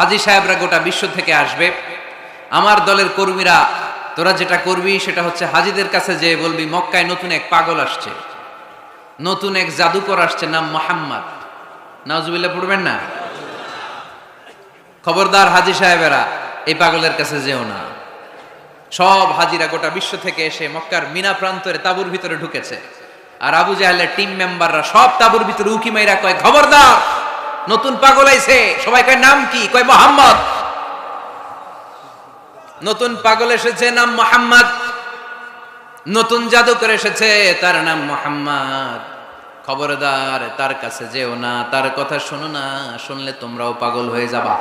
হাজি সাহেবরা গোটা বিশ্ব থেকে আসবে। আমার দলের কর্মীরা, তোরা যেটা করবি সেটা হচ্ছে হাজিদের কাছে যে বলবি, মক্কায় নতুন এক পাগল আসছে। নতুন এক জাদুকর আসছে, নাম মোহাম্মদ। নাজুবিল্লাহ পড়বেন না? খবরদার হাজি সাহেবেরা, এই পাগলের কাছে যেও না। সব হাজিরা গোটা বিশ্ব থেকে এসে মক্কার মিনা প্রান্তরে তাবুর ভিতরে ঢুকেছে। আর আবু জাহেলের টিম মেম্বাররা সব তাবুর ভিতরে উকি মাইরা কয়, খবরদার! নতুন পাগল আইছে। সবাই কয়, নাম কি? কয়, মোহাম্মদ। নতুন পাগল এসেছে, নাম মোহাম্মদ। নতুন জাদুকর এসেছে, তার নাম মোহাম্মদ। খবরদার, তার কাছে যেও না। তার কথা শোনো না, শুনলে তোমরাও পাগল হয়ে যাবা।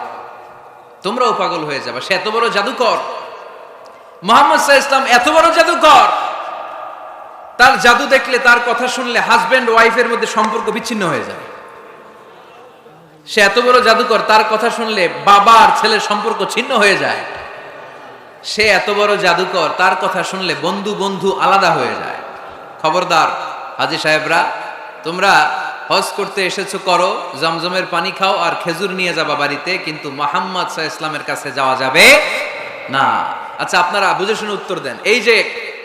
তোমরাও পাগল হয়ে যাবা। সে এত বড় জাদুকর। মোহাম্মদ সাহা ইসলাম এত বড় জাদুকর। তার জাদু দেখলে তার কথা শুনলে হাজবেন্ড ওয়াইফের মধ্যে সম্পর্ক বিচ্ছিন্ন হয়ে যায়। সে এত বড় জাদুকর, তার কথা শুনলে বাবা আর ছেলের সম্পর্ক ছিন্ন হয়ে যায়। সে এত বড় জাদুকর, তার কথা শুনলে বন্ধু বন্ধু আলাদা হয়ে যায়। খবরদার, হাজি সাহেবরা, তোমরা হজ করতে এসেছ, করো, জমজমের পানি খাও আর খেজুর নিয়ে যাবা বাড়িতে, কিন্তু মোহাম্মদ সাহা ইসলামের কাছে যাওয়া যাবে না। আচ্ছা আপনারা বুঝে শুনে উত্তর দেন। এই যে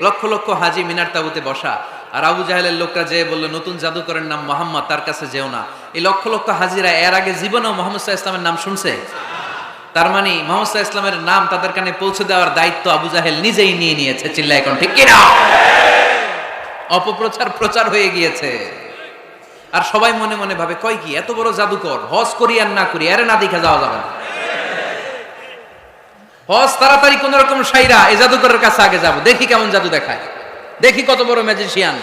লক্ষ লক্ষ হাজি মিনার তাবুতে বসা আর আবু জাহেলের লোকরা যে বলল, নতুন জাদুকরের নাম মোহাম্মদ, তার কাছে যেও না। এই লক্ষ লক্ষ হাজিরা এর আগে জীবনেও মোহাম্মদ সাহা ইসলামের নাম শুনছে? তার মানে মোহাম্মদ সাহা ইসলামের নাম তাদের কানে পৌঁছে দেওয়ার দায়িত্ব আবু জাহেল নিজেই নিয়ে নিয়েছে চিল্লা এখন ঠিক কিনা? অপপ্রচার প্রচার হয়ে গিয়েছে। আর সবাই মনে মনে ভাবে, কয় কি, এত বড় জাদুকর, হজ করি আর না করি আরে না দেখে যাওয়া যাবে না। হজ তাড়াতাড়ি কোন রকম সাইরা এই জাদুকরের কাছে আগে যাব, দেখি কেমন জাদু দেখায়। দেখি কত বড় ম্যাজিশিয়ান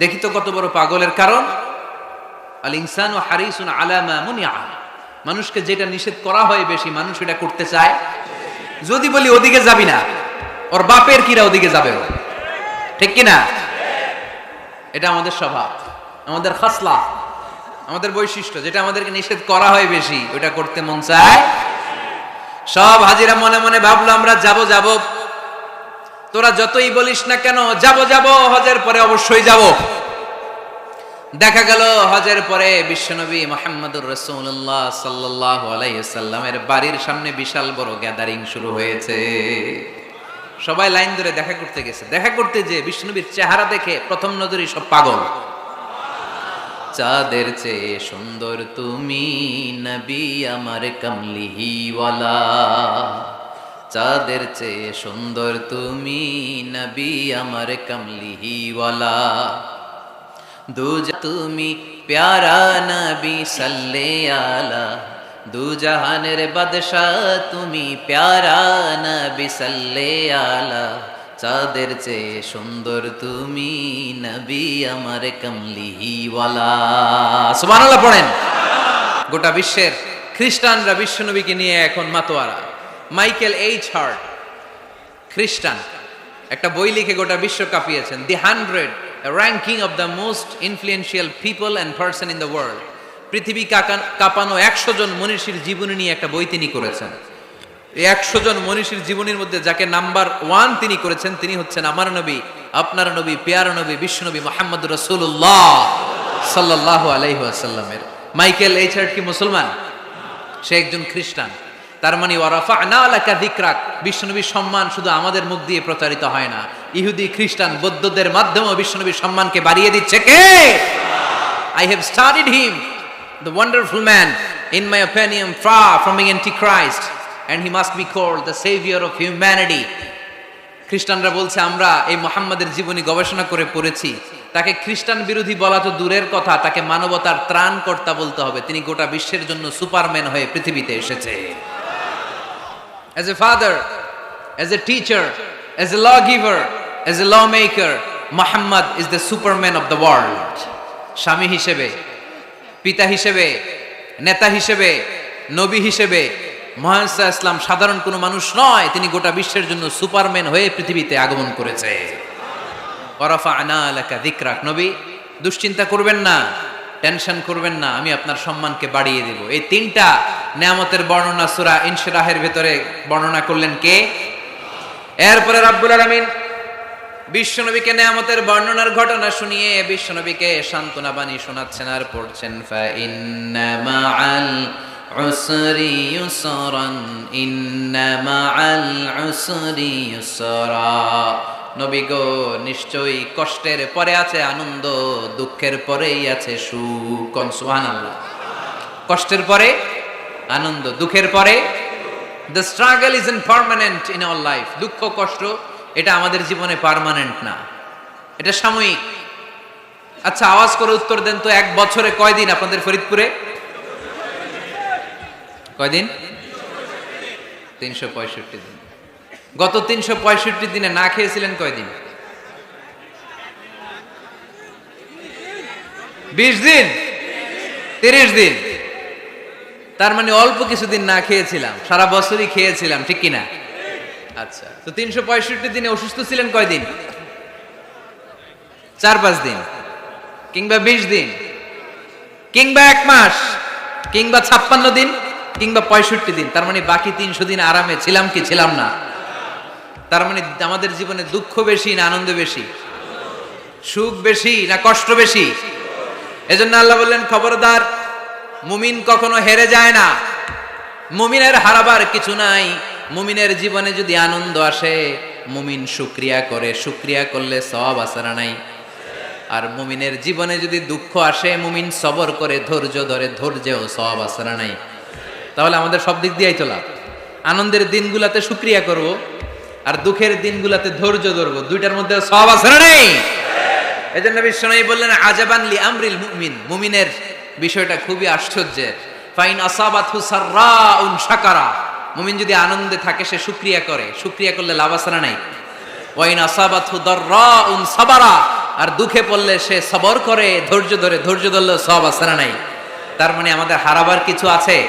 দেখি তো কত বড় পাগলের কারণ। আল ইনসান ও হারিসুন আলামা মানুষকে যেটা নিষেধ করা হয় বেশি, মানুষ এটা করতে চায়। যদি বলি ওদিকে যাবি না, ওর বাপের কিরা ওদিকে যাবে ঠিক কি না এটা আমাদের স্বভাব, আমাদের খাসলা, আমাদের বৈশিষ্ট্য। যেটা আমাদেরকে নিষেধ করা হয় বেশি, ওটা করতে মন চায়। সব হাজিরা মনে মনে ভাবলো, আমরা যাব যাব। তোরা যতই বলিস না কেন, যাব যাব, হজের পরে অবশ্যই যাব। দেখা গেল, হজের পরে বিশ্বনবী মোহাম্মদুর রসুল্লাহ সাল্লাহ আলাইসাল্লামের বাড়ির সামনে বিশাল বড় গ্যাদারিং শুরু হয়েছে। সবাই লাইন ধরে দেখা করতে গেছে। দেখা করতে যে বিষ্ণুবীর চেহারা দেখে প্রথম নজরই সব পাগল। চাঁদের চেয়ে সুন্দর তুমি, নবী আমার কমলিহিওয়ালা। চাঁদের চেয়ে সুন্দর তুমি নবী আমার কমলিহিওয়ালা। দুজ তুমি প্যারা নবী সাল্লে আলা। দু জাহানের বাদশাহ তুমি প্যারা নবী সাল্লে আলা। চাঁদের চেয়ে সুন্দর তুমি নবী আমার কমলিহিওয়ালা। সুবহানাল্লাহ পড়েন। গোটা বিশ্বের খ্রিস্টানরা বিশ্বনবীকে নিয়ে এখন মাতোয়ারা। মাইকেল এইচ হার্ট, খ্রিস্টান। একটা বই লিখে গোটা বিশ্ব কাঁপিয়েছেন। The hundred ranking of the most influential people and person in the world. পৃথিবী কাঁপানো একশো জন মনীষীর জীবনী নিয়ে একটা বই তিনি করেছেন। এই একশো জন মনীষীর জীবনীর মধ্যে যাকে নাম্বার ওয়ান তিনি করেছেন, তিনি হচ্ছেন আমার নবী, আপনার নবী, পেয়ার নবী বিশ্বনবী মোহাম্মদ রসুল্লাহ সাল্লাহ আলাইহাসাল্লামের মাইকেল এইচ হার্ট কি মুসলমান? সে একজন খ্রিস্টান। তার মানে ওয়ারাফা না আলাকা দিকরাক বিশ্বনবীর সম্মান শুধু আমাদের মুখ দিয়ে প্রচারিত হয় না। ইহুদি খ্রিস্টান বৌদ্ধদের মাধ্যমেও বিশ্বনবীর সম্মানকে বাড়িয়ে দিচ্ছে কে? I have studied him, the wonderful man, in my opinion, far from being Christ and he must be called the saviour of humanity. খ্রিস্টানরা বলছে আমরা এই মোহাম্মদের জীবনী গবেষণা করে পড়েছি। তাকে খ্রিস্টান বিরোধী বলা তো দূরের কথা তাকে মানবতার ত্রাণকর্তা বলতে হবে। তিনি গোটা বিশ্বের জন্য সুপারম্যান হয়ে পৃথিবীতে এসেছে। As a father, as a teacher, as a lawgiver, as a lawmaker, Muhammad is the superman of the world. স্বামী হিসেবে পিতা হিসেবে নেতা হিসেবে নবী হিসেবে মহানসা ইসলাম সাধারণ কোনো মানুষ নয় তিনি গোটা বিশ্বের জন্য সুপারম্যান হয়ে পৃথিবীতে আগমন করেছে। ওরাফা আনা এলাকা দিকরাক নবী দুশ্চিন্তা করবেন না। টেনশন করবেন না, আমি আপনার সম্মানকে বাড়িয়ে দেব। এই তিনটা নেয়ামতের বর্ণনা সুরা ইনশরাহের ভেতরে বর্ণনা করলেন কে? এরপরে রাব্বুল আলামিন বিশ্বনবীকে নেয়ামতের বর্ণনার ঘটনা শুনিয়ে বিশ্বনবীকে সান্ত্বনা বাণী শোনাচ্ছেন আর পড়ছেন, ফা ইন্না ইউসরা। নবী গো, নিশ্চয়ই কষ্টের পরে আছে, আনন্দ, দুঃখের পরেই আছে সুখ। সুবহানাল্লাহ। কষ্টের পরে, আনন্দ, দুঃখের পরে the struggle is in permanent in our life দুঃখ, কষ্ট, এটা আমাদের জীবনে পার্মানেন্ট না। এটা সাময়িক। আচ্ছা আওয়াজ করে উত্তর দেন তো, এক বছরে কয়দিন আপনাদের ফরিদপুরে? কয়দিন? তিনশো পঁয়ষট্টি দিন। গত তিনশো পঁয়ষট্টি দিনে না খেয়েছিলেন কয়দিন? বিশ দিন? তিরিশ দিন? তার মানে অল্প কিছুদিন না খেয়েছিলাম, সারা বছরই খেয়েছিলাম, ঠিক কিনা? আচ্ছা তো তিনশো পঁয়ষট্টি দিনে অসুস্থ ছিলেন কয়দিন? চার পাঁচ দিন, কিংবা বিশ দিন, কিংবা এক মাস, কিংবা ছাপ্পান্ন দিন, কিংবা পঁয়ষট্টি দিন, তার মানে বাকি তিনশো দিন আরামে ছিলাম কি ছিলাম না? তার মানে আমাদের জীবনে দুঃখ বেশি না আনন্দ বেশি? সুখ বেশি না কষ্ট বেশি? এজন্য আল্লাহ বললেন, খবরদার, মুমিন কখনো হেরে যায় না। মুমিনের হারাবার কিছু নাই। মুমিনের জীবনে যদি আনন্দ আসে, মুমিন শুক্রিয়া করে। শুক্রিয়া করলে সব আসারা নাই? আর মুমিনের জীবনে যদি দুঃখ আসে, মুমিন সবর করে, ধৈর্য ধরে, ধৈর্যেও সব আসারা নাই? তাহলে আমাদের সব দিক দিয়েই তোলা আনন্দের দিনগুলাতে শুক্রিয়া করব। আর দুঃখের দিনগুলাতে ধৈর্য ধরবো। দুইটার মধ্যে সব আসারা নেই? এই জন্য বিশ্বনবী বললেন, আজাবান লি আমরিল মুমিন। মুমিনের বিষয়টা খুবই আশ্চর্যের। ফাইন আসাবাতহু সাররাউন শাকারা। মুমিন যদি আনন্দে থাকে, সে শুকরিয়া করে। শুকরিয়া করলে লাভ আসারা নাই? ওয়াইন আসাবাতহু দাররাউন সাবারা। আর দুঃখে পড়লে সে সবর করে, ধৈর্য ধরে। ধৈর্য ধরলে সব আসারা নাই? তার মানে আমাদের হারাবার কিছু আছে?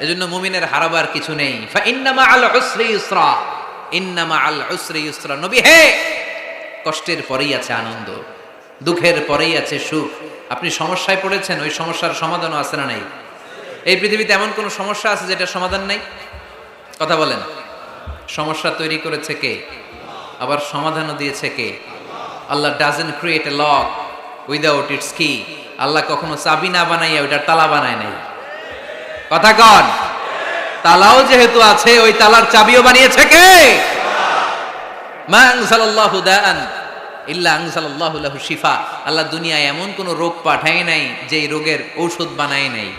এজন্য মুমিনের হারাবার কিছু নেই। ফা ইন্নামা আল উসরি ইউসরা ইন্নামা আল উসরি ইউসরা নবী হে! কষ্টের পরেই আছে আনন্দ, দুঃখের পরেই আছে সুখ। আপনি সমস্যায় পড়েছেন, ওই সমস্যার সমাধানও আছে না নাই? এই পৃথিবীতে এমন কোনো সমস্যা আছে যেটা সমাধান নাই? কথা বলেন। সমস্যা তৈরি করেছে কে? আবার সমাধানও দিয়েছে কে? আল্লাহ doesn't create a lock without its key আল্লাহ কখনো চাবি না বানাইয়া ওইটা তালা বানায় নাই। কথা কন। তালাও যেহেতু আছে, ওই তালার চাবিও বানিয়েছে কে? মা আনসালাল্লাহু দাআন ইল্লা আনসালাল্লাহু লাহু আল্লাহ দুনিয়ায় এমন কোন রোগ পাঠায় নাই যেই রোগের ঔষধ বানায় নাই।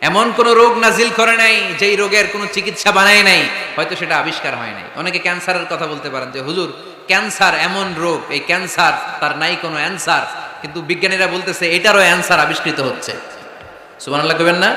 এমন কোন রোগ নাজিল করে নাই যেই রোগের কোনো চিকিৎসা বানায় নাই। হয়তো সেটা আবিষ্কার হয় নাই। অনেকে ক্যান্সারের কথা বলতে পারেন যে, হুজুর, ক্যান্সার এমন রোগ, এই ক্যান্সার তার নাই কোনো অ্যান্সার। কিন্তু বিজ্ঞানীরা বলতেছে, এটারও অ্যান্সার আবিষ্কৃত হচ্ছে। সুবহানাল্লাহ কবেন না?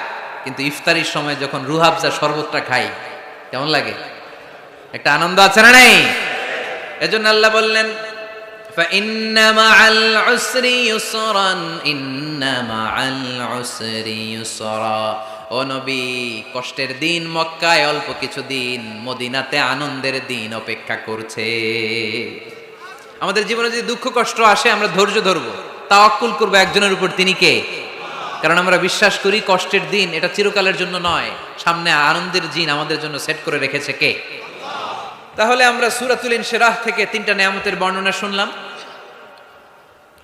কিন্তু ইফতারির সময় যখন রুহাবজা শরবতটা খাই কেমন লাগে একটা আনন্দ আছে না নেই এজন্য আল্লাহ বললেন فإن مع العسر يسرا إن مع العسر يسرا ও নবী কষ্টের দিন মক্কায় অল্প কিছু দিন মদিনাতে আনন্দের দিন অপেক্ষা করছে আমাদের জীবনে যদি দুঃখ কষ্ট আসে আমরা ধৈর্য ধরবো তাওয়াক্কুল করবো একজনের উপর তিনি কে কারণ আমরা বিশ্বাস করি কষ্টের দিন এটা চিরকালের জন্য নয়। সামনে আনন্দের দিন আমাদের জন্য সেট করে রেখেছে কে? তাহলে আমরা সুরাতুল ইনশিরাহ থেকে তিনটা নিয়ামতের বর্ণনা শুনলাম।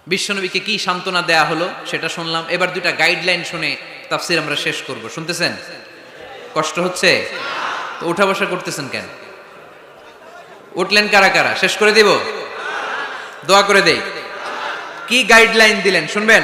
বিশ্বনবীকে কি সান্ত্বনা দেয়া হলো সেটা শুনলাম। এবার দুইটা গাইডলাইন শুনে তাফসির আমরা শেষ করব। শুনতেছেন? কষ্ট হচ্ছে? তো উঠা বসা করতেছেন কেন? উঠলেন কারা কারা? শেষ করে দিব? দোয়া করে দেই। কি গাইডলাইন দিলেন? শুনবেন?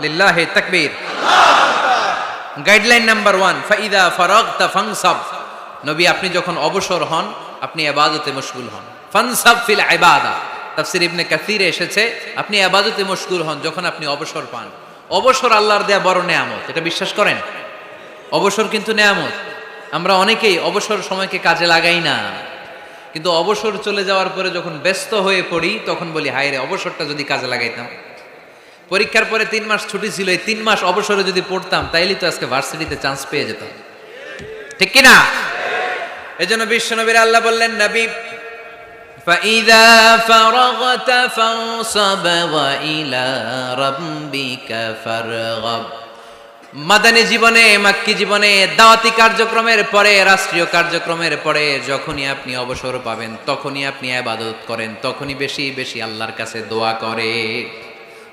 লিল্লাহে তাকবীর। গাইডলাইন নাম্বার ওয়ান ফাইদা ফারাগতা ফাংসাব নবী, আপনি যখন অবসর হন, আপনি ইবাদতে মশগুল হন। ফানসাব ফিল ইবাদা। তাফসির ইবনে কাসিরে এসেছে, আপনি ইবাদতে মশগুল হন যখন আপনি অবসর পান। অবসর আল্লাহর দেয়া বড় নেয়ামত, এটা বিশ্বাস করেন? অবসর কিন্তু নেয়ামত। আমরা অনেকেই অবসর সময়কে কাজে লাগাই না। কিন্তু অবসর চলে যাওয়ার পরে যখন ব্যস্ত হয়ে পড়ি, তখন বলি হায় রে অবসরটা যদি কাজে লাগাইতাম। পরীক্ষার পরে তিন মাস ছুটি ছিল এই তিন মাস অবসরে যদি পড়তাম তাইলেই তো আজকে ভার্সিটিতে চান্স পেয়ে যেতাম ঠিক কি না এই জন্য বিশ্বনবীর আল্লাহ বললেন নবী فإذا فرغت فانصب وإلى ربك فارغب মাদানী জীবনে মাক্কি জীবনে দাওয়াতি কার্যক্রমের পরে রাষ্ট্রীয় কার্যক্রমের পরে যখনই আপনি অবসর পাবেন তখনই আপনি আবাদত করেন তখনই বেশি বেশি আল্লাহর কাছে দোয়া করে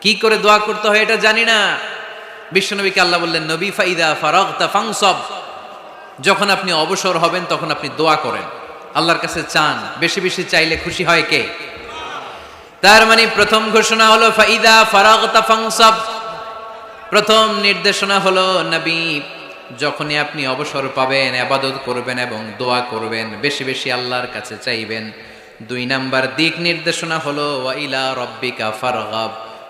কি করে দোয়া করতে হয় এটা জানি না। বিশ্বনবীকে আল্লাহ বললেন, নবী, ফাইদা ফারাগতা ফাংসব যখন আপনি অবসর হবেন, তখন আপনি দোয়া করেন। আল্লাহর কাছে চান, বেশি বেশি চাইলে খুশি হয় কে? তার মানে প্রথম ঘোষণা হলো, ফাইদা ফারাগতা ফাংসব প্রথম নির্দেশনা হলো, নবী, যখনই আপনি অবসর পাবেন, আবাদত করবেন এবং দোয়া করবেন, বেশি বেশি আল্লাহর কাছে চাইবেন। দুই নাম্বার দিক নির্দেশনা হলো ওয়াইলা রব্বিকা ফারগাব।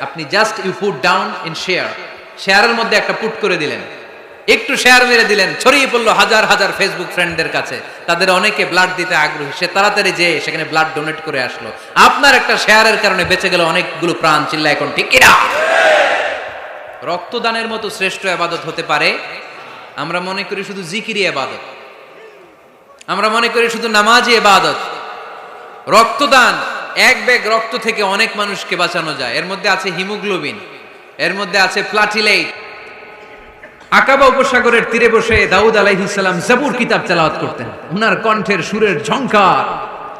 আপনি just you put down in share শেয়ারের মধ্যে একটা পুট করে দিলেন। একটু শেয়ার মেরে দিলেন, ছড়িয়ে পড়ল হাজার হাজার ফেসবুক ফ্রেন্ডদের কাছে। তাদের অনেকে ব্লাড দিতে আগ্রহী। সে তাড়াতাড়ি যে সেখানে ব্লাড ডোনেট করে আসলো। আপনার একটা শেয়ারের কারণে বেঁচে গেল অনেকগুলো প্রাণ চিল্লা এখন ঠিক কিনা? রক্তদানের মতো শ্রেষ্ঠ আবাদত হতে পারে। আমরা মনে করি শুধু জিকিরি আবাদত। আমরা মনে করি শুধু নামাজি আবাদত। রক্তদান এক ব্যাগ রক্ত থেকে অনেক মানুষকে বাঁচানো যায়। এর মধ্যে আছে হিমোগ্লোবিন, এর মধ্যে আছে প্লাটিলেট আকাবা উপসাগরের তীরে বসে দাউদ আলাইহিসাল্লাম জাবুর কিতাব তেলাওয়াত করতেন। উনার কণ্ঠের সুরের ঝংকার।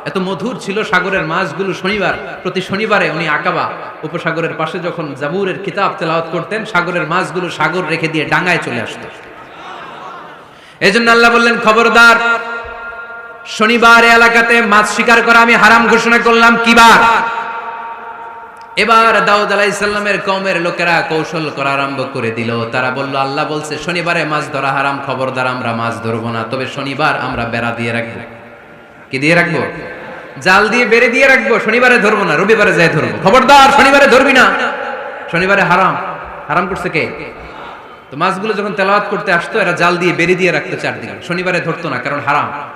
এত মধুর ছিল সাগরের মাছগুলো শনিবার, প্রতি শনিবারে উনি আকাবা উপসাগরের পাশে যখন জাবুরের কিতাব তেলাওয়াত করতেন, সাগরের মাছগুলো সাগর রেখে দিয়ে ডাঙায় চলে আসতো। এজন্য আল্লাহ বললেন, খবরদার শনিবার এলাকাতে মাছ শিকার করা আমি হারাম ঘোষণা করলাম। কিবার? এবার দাউদ আলাইসাল্লামের কমের লোকেরা কৌশল করা আরম্ভ করে দিল। তারা বলল, আল্লাহ বলছে, শনিবারে মাছ ধরা হারাম, খবরদার আমরা মাছ ধরবো না, তবে শনিবার আমরা বেড়া দিয়ে রাখব। কি দিয়ে রাখব? জাল দিয়ে বেড়ে দিয়ে রাখব, শনিবারে ধরবো না, রবিবারে যাই ধরবো। খবরদার, শনিবারে ধরবি না। শনিবারে হারাম। হারাম করছে কে? তো মাছগুলো যখন তেলাওয়াত করতে আসতো, এরা জাল দিয়ে বেড়ে দিয়ে রাখতো চারদিকে। শনিবারে ধরতো না, কারণ হারাম।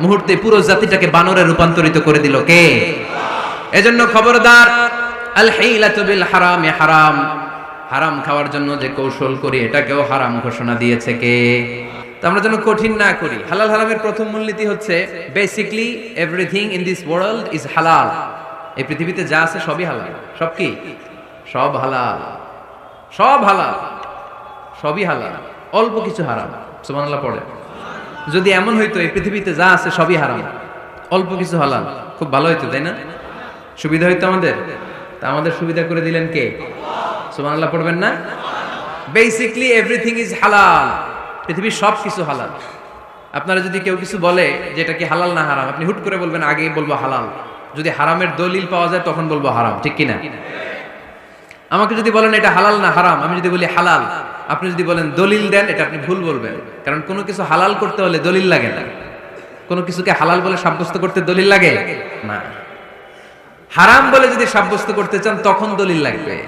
মুহূর্তে পুরো জাতিটাকে বানরে রূপান্তরিত করে দিল কে? এজন্য খবরদার আল হিলাতু বিল হারামে। হারাম হারাম খাওয়ার জন্য যে কৌশল করি, এটাকেও হারাম ঘোষণা দিয়েছে কে? তো আমরা যেন কঠিন না করি। হালাল হারামের প্রথম মূলনীতি হচ্ছে basically everything in this world is হালাল এই পৃথিবীতে যা আছে সবই হালাল। সব কি? সব হালাল। সব হালাল। সবই হালাল। অল্প কিছু হারাম। সুবহানাল্লাহ, পড়ে। যদি এমন হইতো, এই পৃথিবীতে যা আছে সবই হারাম। অল্প কিছু হালাল, খুব ভালো হইতো, তাই না? সুবিধা হইতো আমাদের? তা আমাদের সুবিধা করে দিলেন কে? সুবহানাল্লাহ, পড়বেন না? বেসিকলি এভরিথিং ইজ হালাল পৃথিবীর সব কিছু হালাল। আপনারা যদি কেউ কিছু বলে যে এটা কি হালাল না হারাম, আপনি হুট করে বলবেন, আগে বলব হালাল। যদি হারামের দলিল পাওয়া যায়, তখন বলব হারাম। ঠিক কিনা? আমাকে যদি বলেন, এটা হালাল না হারাম? আমি যদি বলি, হালাল। আপনি যদি বলেন দলিল দেন, এটা আপনি ভুল বলবেন। কারণ কোনো কিছু হালাল করতে হলে দলিল লাগে না। কোনো কিছুকে হালাল বলে সাব্যস্ত করতে দলিল লাগে? না। হারাম বলে যদি সাব্যস্ত করতে চান, তখন দলিল লাগবে।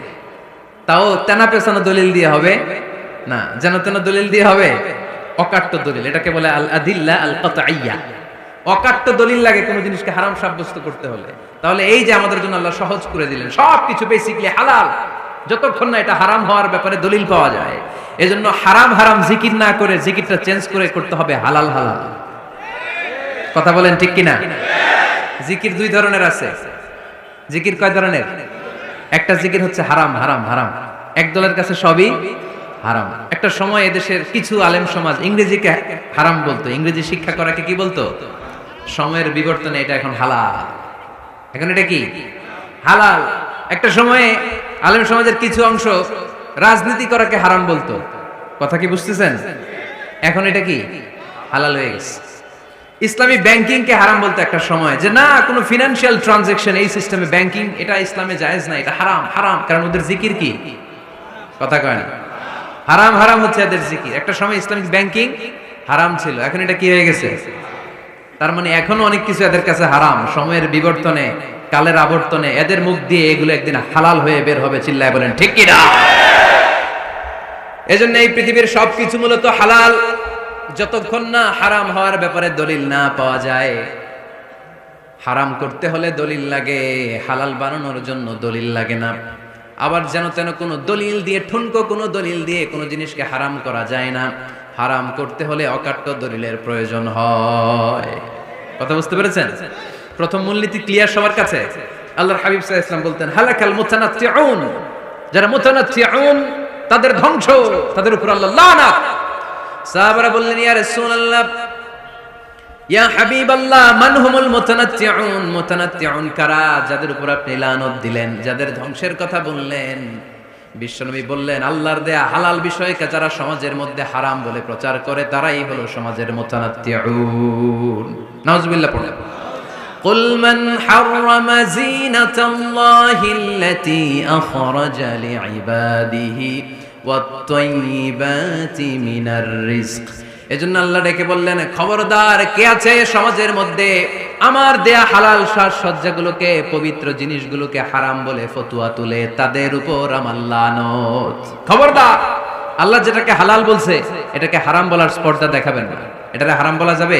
তাও তেনা পেছানো দলিল দিয়ে হবে? না। যেন তেন দলিল দিয়ে হবে? অকাট্য দলিল। এটাকে বলে আল আদিল্লা আল কাতাইয়া অকাট্য দলিল লাগে কোনো জিনিসকে হারাম সাব্যস্ত করতে হলে। তাহলে এই যে আমাদের জন্য আল্লাহ সহজ করে দিলেন সব কিছু বেসিকলি হালাল। যতক্ষণ না এটা হারাম হওয়ার ব্যাপারে দলিল পাওয়া যায়, এজন্য হারাম হারাম জিকির না করে জিকিরটা চেঞ্জ করে করতে হবে হালাল হালাল। কথা বলেন ঠিক কিনা? জিকির দুই ধরনের আছে। জিকির কয় ধরনের? একটা জিকির হচ্ছে হারাম হারাম হারাম। এক দলের কাছে সবই হারাম। একটা সময় এদেশের কিছু আলেম সমাজ ইংরেজিকে হারাম বলতো। ইংরেজি শিক্ষা করাকে কি বলতো? সময়ের বিবর্তনে এটা এখন হালাল। এখন এটা কি? হালাল। একটা সময়ে আলেম সমাজের কিছু অংশ রাজনীতি করাকে হারাম বলতো। কথা কি বুঝতেছেন? এখন এটা কি? হালাল হয়ে গেছে। ইসলামী ব্যাংকিং কে হারাম বলতে একটা সময় যে না, কোনো ফিনান্সিয়াল ট্রানজাকশন এই সিস্টেমে ব্যাংকিং এটা ইসলামে জায়েজ না, এটা হারাম হারাম। কারণ ওদের জিকির কি? কথা কয় না। হারাম হারাম হচ্ছে এদের জিকির। একটা সময় ইসলামিক ব্যাংকিং হারাম ছিল, এখন এটা কি হয়ে গেছে? তার মানে এখনও অনেক কিছু এদের কাছে হারাম, সময়ের বিবর্তনে কালের আবর্তনে এদের মুখ দিয়ে এগুলো একদিন হালাল হয়ে বের হবে, চিল্লায় বলেন, ঠিক কিনা? এজন্য এই পৃথিবীর সবকিছু মূলত হালাল। যতক্ষণ না হারাম হওয়ার ব্যাপারে দলিল না পাওয়া যায়, হারাম করতে হলে দলিল লাগে, হালাল বানানোর জন্য দলিল লাগে না। আবার যেন তেন কোনো দলিল দিয়ে, ঠুনকো কোনো দলিল দিয়ে কোনো জিনিসকে হারাম করা যায় না। হারাম করতে হলে অকাট্য দলিলের প্রয়োজন হয়। কথা বুঝতে পেরেছেন? প্রথম মূলনীতি ক্লিয়ার সবার কাছে? আল্লাহর হাবিব আলাইহি ওয়াসাল্লাম বলতেন, হালাকাল মুতানাত্তিউন। যারা মুতানাত্তিউন, তাদের ধ্বংস, তাদের উপর আল্লাহ লানাত। সাহাবারা বললেন, ইয়া রাসূলুল্লাহ, ইয়া হাবিবাল্লাহ, মান হুমুল মুতানাত্তিউন? মুতানাত্তিউন কারা? যাদের উপর আপনি লানত দিলেন, যাদের ধ্বংসের কথা বললেন। বিশ্বনবী বললেন, আল্লাহর দেয়া হালাল বিষয়কে যারা সমাজের মধ্যে হারাম বলে প্রচার করে, তারাই হলো সমাজের মুতানাত্তিউন। নাউজুবিল্লাহ পড়লেন قل من حرم زينة الله التي أخرج لعباده والطيبات من الرزق এজন্য আল্লাহ ডেকে বললেন খবরদার কে আছে সমাজের মধ্যে আমার দেয়া হালাল সাজসজ্জাগুলোকে পবিত্র জিনিসগুলোকে হারাম বলে ফতুয়া তুলে তাদের উপর আমার লানত খবরদার আল্লাহ যেটাকে হালাল বলছে এটাকে হারাম বলার স্পর্ধা দেখাবেন না এটাকে হারাম বলা যাবে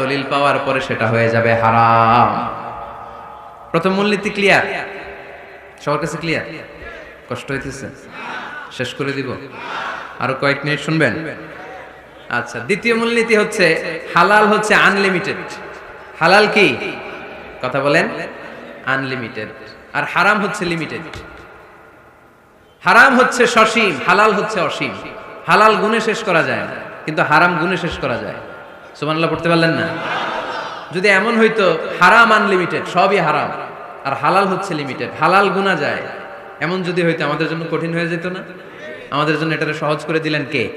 দলিল পাওয়ার পরে সেটা হয়ে যাবে হারাম। প্রথম মূলনীতি ক্লিয়ার সবার কাছে ক্লিয়ার কষ্ট হইতেছে। শেষ করে দিব। আরও কয়েক মিনিট শুনবেন? আচ্ছা দ্বিতীয় মূলনীতি হচ্ছে, হালাল হচ্ছে আনলিমিটেড হালাল কি? কথা বলেন। আনলিমিটেড আর হারাম হচ্ছে লিমিটেড হারাম হচ্ছে সসীম, হালাল হচ্ছে অসীম। হালাল গুণে শেষ করা যায় কিন্তু হারাম গুণে শেষ করা যায়। সুবহানাল্লাহ, পড়তে পারলেন না? যদি এমন হইতো, হারাম আনলিমিটেড সবই হারাম। আর হালাল হচ্ছে লিমিটেড হালাল গুণা যায়। এমন যদি হইতো, আমাদের জন্য কঠিন হয়ে যেত না? আমাদের জন্য এটা সহজ করে দিলেন কে?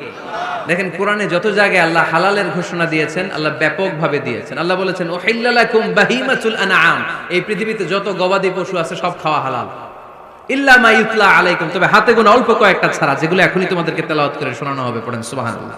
দেখেন, কোরআনে যত জায়গায় আল্লাহ হালালের ঘোষণা দিয়েছেন, আল্লাহ ব্যাপকভাবে দিয়েছেন। আল্লাহ বলেছেন আনআম। এই পৃথিবীতে যত গবাদি পশু আছে, সব খাওয়া হালাল। ইল্লা মা ইউতলা আলাইকুম। তবে হাতে গোনা অল্প কয়েকটা ছাড়া, যেগুলো এখনই তোমাদেরকে তেলাওয়াত করে শোনানো হবে, পড়েন সুবহানাল্লাহ।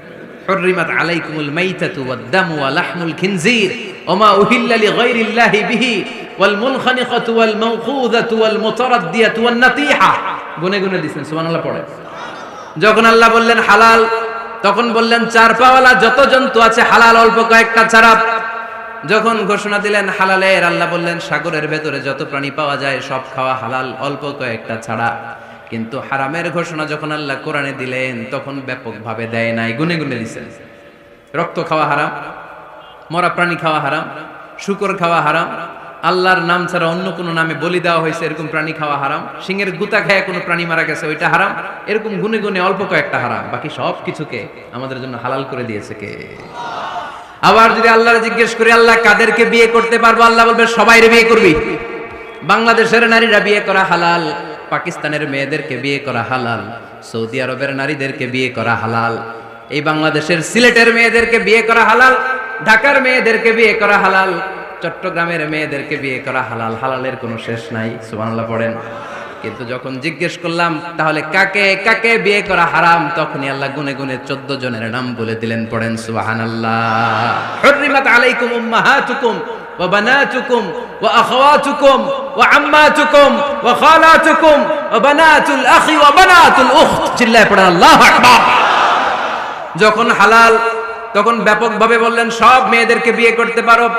হুররিমাত আলাইকুমুল মাইতাতু ওয়াদ-দামু ওয়া লাহমুল খিনজির ওমা উহিল্লা লিগাইরিল্লাহি বিহি ওয়াল মুনখানিকাতু ওয়াল গুনে গুনে দিবেন সুবহানাল্লাহ পড়ে। যখন আল্লাহ বললেন হালাল, তখন বললেন চার পাওয়ালা যত জন্তু আছে হালাল, অল্প কয়েকটা ছাড়া। যখন ঘোষণা দিলেন হালালের, আল্লাহ বললেন সাগরের ভেতরে যত প্রাণী পাওয়া যায় সব খাওয়া হালাল, অল্প কয়েকটা ছাড়া। কিন্তু হারামের ঘোষণা যখন আল্লাহ কোরআনে দিলেন, তখন ব্যাপকভাবে দেয় নাই, গুনে গুনে দিছেন। রক্ত খাওয়া হারাম, মরা প্রাণী খাওয়া হারাম, শুকর খাওয়া হারাম, আল্লাহর নাম ছাড়া অন্য কোনো নামে বলি দেওয়া হয়েছে, এরকম প্রাণী খাওয়া হারাম সিংহের গুতা খায় কোনো প্রাণী মারা গেছে, ওইটা হারাম, এরকম গুনে গুনে অল্প কয়েকটা হারাম, বাকি সব কিছুকে আমাদের জন্য হালাল করে দিয়েছে কে? আবার যদি আল্লাহর জিজ্ঞেস করি, আল্লাহ, কাদেরকে বিয়ে করতে পারব? আল্লাহ বলবে সবাই বিয়ে করবি। বাংলাদেশের নারীরা বিয়ে করা হালাল। পাকিস্তানের মেয়েদেরকে বিয়ে করা হালাল, সৌদি আরবের নারীদেরকে বিয়ে করা হালাল, এই বাংলাদেশের সিলেটের মেয়েদেরকে বিয়ে করা হালাল, ঢাকার মেয়েদেরকে বিয়ে করা হালাল, চট্টগ্রামের মেয়েদেরকে বিয়ে করা হালাল, হালালের কোনো শেষ নাই, সুবহানাল্লাহ পড়েন। কিন্তু যখন জিজ্ঞেস করলাম, তাহলে কাকে কাকে বিয়ে করা হারাম? তখনই আল্লাহ গুনে গুনে চোদ্দ জনের নাম বলে দিলেন, পড়েন সুবহানাল্লাহ। হুররিমাত আলাইকুম উম্মাহাতুকুম। ওয়া খালাতুকুম, ওয়া বানাতুল আখি, ওয়া বানাতুল উখত। চিল্লায় পড়েন আল্লাহু আকবার। যখন হালাল, তখন ব্যাপকভাবে বললেন, সব মেয়েদেরকে বিয়ে করতে পারো।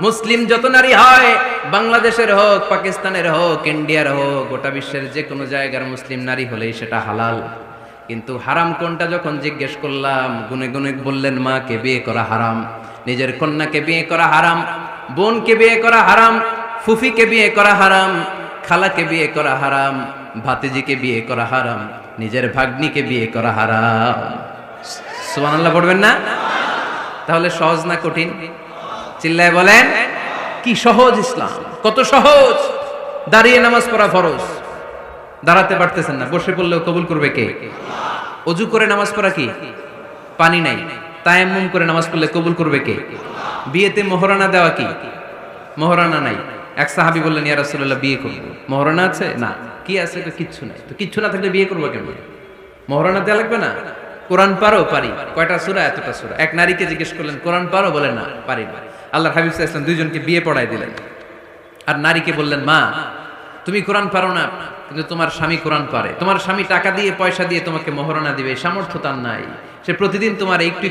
মুসলিম যত নারী হয়, বাংলাদেশের হোক, পাকিস্তানের হোক, ইন্ডিয়ার হোক, গোটা বিশ্বের যে কোনো জায়গার মুসলিম নারী হলেই সেটা হালাল। কিন্তু হারাম কোনটা? যখন জিজ্ঞেস করলাম, গুনে গুনে বললেন মাকে বিয়ে করা হারাম? নিজের কন্যাকে বিয়ে করা হারাম, বোনকে বিয়ে করা হারাম, ফুফিকে বিয়ে করা হারাম, খালাকে বিয়ে করা হারাম, ভাতিজিকে বিয়ে করা হারাম, নিজের ভাগ্নিকে বিয়ে করা হারাম। সুবহানাল্লাহ পড়বেন না? তাহলে সহজ না কঠিন? চিল্লায় বলেন, কি সহজ ইসলাম, কত সহজ। দাঁড়িয়ে নামাজ পড়া ফরজ। দাঁড়াতে পারতেছেন না, বসে পড়লেও কবুল করবে কে? অজু করে নামাজ পড়া কি? পানি নাই। তায়াম্মুম করে নামাজ পড়লে কবুল করবে কে? বিয়েতে মোহরানা দেওয়া কি? মোহরানা নাই। এক সাহাবি বললেন, ইয়া রাসূলুল্লাহ, বিয়ে করব। মোহরানা আছে? না। কি আছে? তো কিচ্ছু নাই। তো কিচ্ছু না থাকলে বিয়ে করব কেন মোহরানা দেওয়া লাগবে না? কোরআন পারো? পারি। কয়টা সূরা? এতটা সূরা। এক নারীকে জিজ্ঞেস করলেন, কোরআন পারো? বলে, না, পারি না। আল্লাহ হাবিব ওয়াসাল্লাম দুইজনকে বিয়ে পড়াই দিলেন। আর নারীকে বললেন, মা, তুমি কোরআন পারো না, কিন্তু তোমার স্বামী কোরআন পারে। তোমার স্বামী টাকা দিয়ে, পয়সা দিয়ে তোমাকে মোহরানা দিবে। সামর্থ্য তার নাই। সে প্রতিদিন তোমার একটু